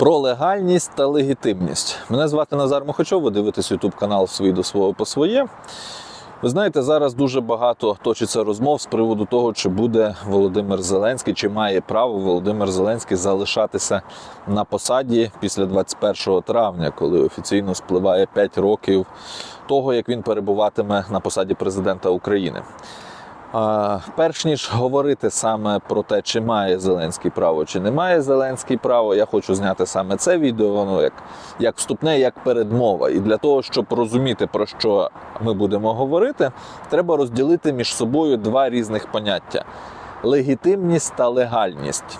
Про легальність та легітимність. Мене звати Назар Мохачов, ви дивитесь YouTube канал «Свій до свого по своє. Ви знаєте, зараз дуже багато точиться розмов з приводу того, чи буде Володимир Зеленський, чи має право Володимир Зеленський залишатися на посаді після 21 травня, коли офіційно спливає 5 років того, як він перебуватиме на посаді президента України. Перш ніж говорити саме про те, чи має Зеленський право, чи не має Зеленський право, я хочу зняти саме це відео, воно як, як вступне, як передмова. І для того, щоб розуміти, про що ми будемо говорити, треба розділити між собою два різних поняття: легітимність та легальність.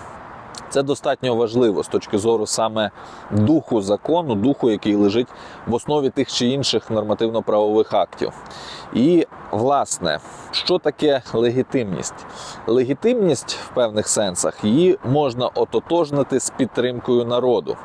Це достатньо важливо з точки зору саме духу закону, духу, який лежить в основі тих чи інших нормативно-правових актів. І, власне, що таке легітимність? Легітимність в певних сенсах її можна ототожнити з підтримкою народу.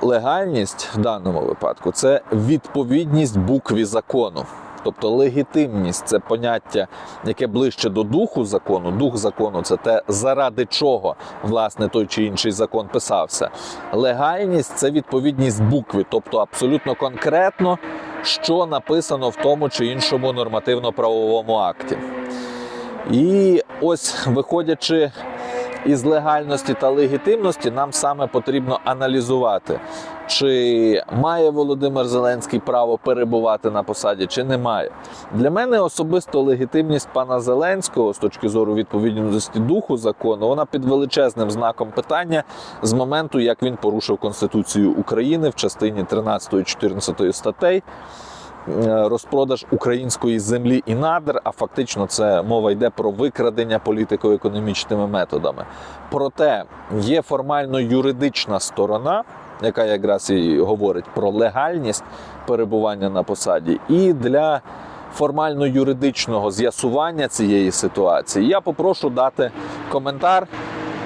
Легальність в даному випадку це відповідність букві закону. Тобто легітимність це поняття, яке ближче до духу закону. Дух закону це те, заради чого власне той чи інший закон писався. Легальність це відповідність букві, тобто абсолютно конкретно, що написано в тому чи іншому нормативно-правовому акті. І ось виходячи із легальності та легітимності, нам саме потрібно аналізувати, чи має Володимир Зеленський право перебувати на посаді, чи не має. Для мене особисто легітимність пана Зеленського з точки зору відповідності духу закону, вона під величезним знаком питання з моменту, як він порушив Конституцію України в частині 13-14 статей. Е, Розпродаж української землі і надр, а фактично це мова йде про викрадення політико-економічними методами. Проте є формально юридична сторона, яка якраз і говорить про легальність перебування на посаді, і для формально юридичного з'ясування цієї ситуації я попрошу дати коментар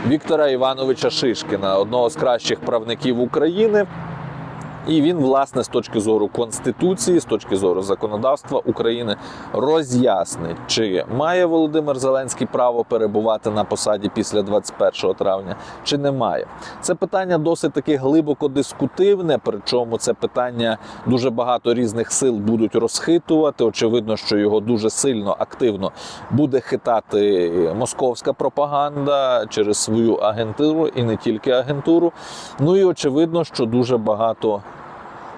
Віктора Івановича Шишкіна, одного з кращих правників України. І він, власне, з точки зору Конституції, з точки зору законодавства України, роз'яснить, чи має Володимир Зеленський право перебувати на посаді після 21 травня, чи не має. Це питання досить таки глибоко дискутивне, причому це питання дуже багато різних сил будуть розхитувати. Очевидно, що його дуже сильно активно буде хитати московська пропаганда через свою агентуру і не тільки агентуру. Ну і очевидно, що дуже багато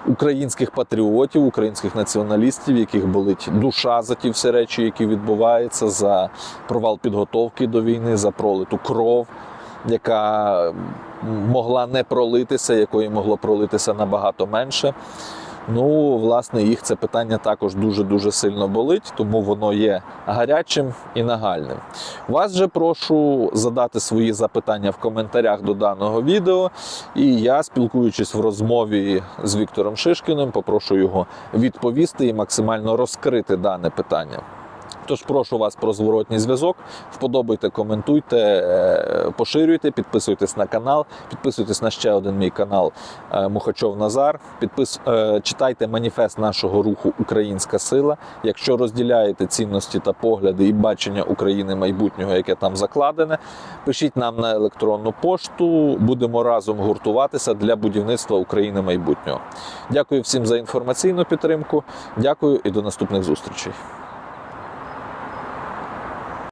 українських патріотів, українських націоналістів, яких болить душа за ті всі речі, які відбуваються, за провал підготовки до війни, за пролиту кров, яка могла не пролитися, якої могло пролитися набагато менше. Ну, власне, їх це питання також дуже дуже сильно болить, тому воно є гарячим і нагальним. Вас же прошу задати свої запитання в коментарях до даного відео. І я, спілкуючись в розмові з Віктором Шишкіним, попрошу його відповісти і максимально розкрити дане питання. Тож прошу вас про зворотній зв'язок. Вподобайте, коментуйте, е, поширюйте, підписуйтесь на канал, підписуйтесь на ще один мій канал е, Мухачов Назар. Підпис... е, Читайте маніфест нашого руху Українська сила. Якщо розділяєте цінності та погляди і бачення України майбутнього, яке там закладене, пишіть нам на електронну пошту. Будемо разом гуртуватися для будівництва України майбутнього. Дякую всім за інформаційну підтримку. Дякую і до наступних зустрічей.